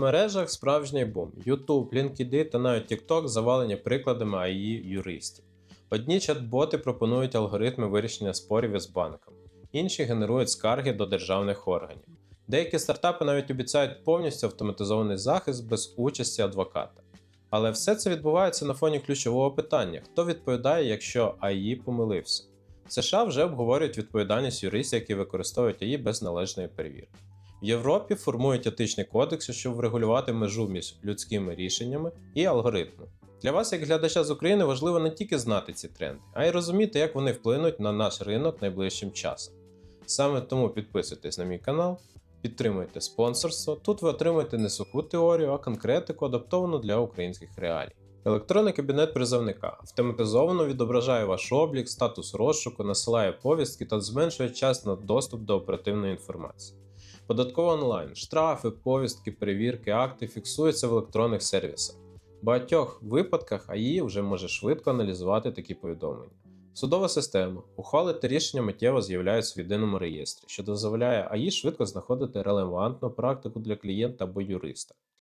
Мережах справжній бум. YouTube, LinkedIn та навіть TikTok завалені прикладами AI юристів. Одні чат-боти пропонують алгоритми вирішення спорів із банками, інші генерують скарги до державних органів. Деякі стартапи навіть обіцяють повністю автоматизований захист без участі адвоката. Але все це відбувається на фоні ключового питання: хто відповідає, якщо АІ помилився? В США вже обговорюють відповідальність юристів, які використовують АІ без належної перевірки. В Європі формують етичні кодекси, щоб врегулювати межу між людськими рішеннями і алгоритмом. Для вас, як глядача з України, важливо не тільки знати ці тренди, а й розуміти, як вони вплинуть на наш ринок найближчим часом. Саме тому підписуйтесь на мій канал, підтримуйте спонсорство. Тут ви отримуєте не суху теорію, а конкретику, адаптовану для українських реалій. Електронний кабінет призовника автоматизовано відображає ваш облік, статус розшуку, насилає повістки та зменшує час на доступ до оперативної інформації. Податково онлайн, штрафи, повістки, перевірки, акти фіксуються в електронних сервісах. В багатьох випадках АІ вже може швидко аналізувати такі повідомлення. Судова система. Ухвали та рішення миттєво з'являються в єдиному реєстрі, що дозволяє АІ швидко знаходити релевантну практику для клієнта або юриста.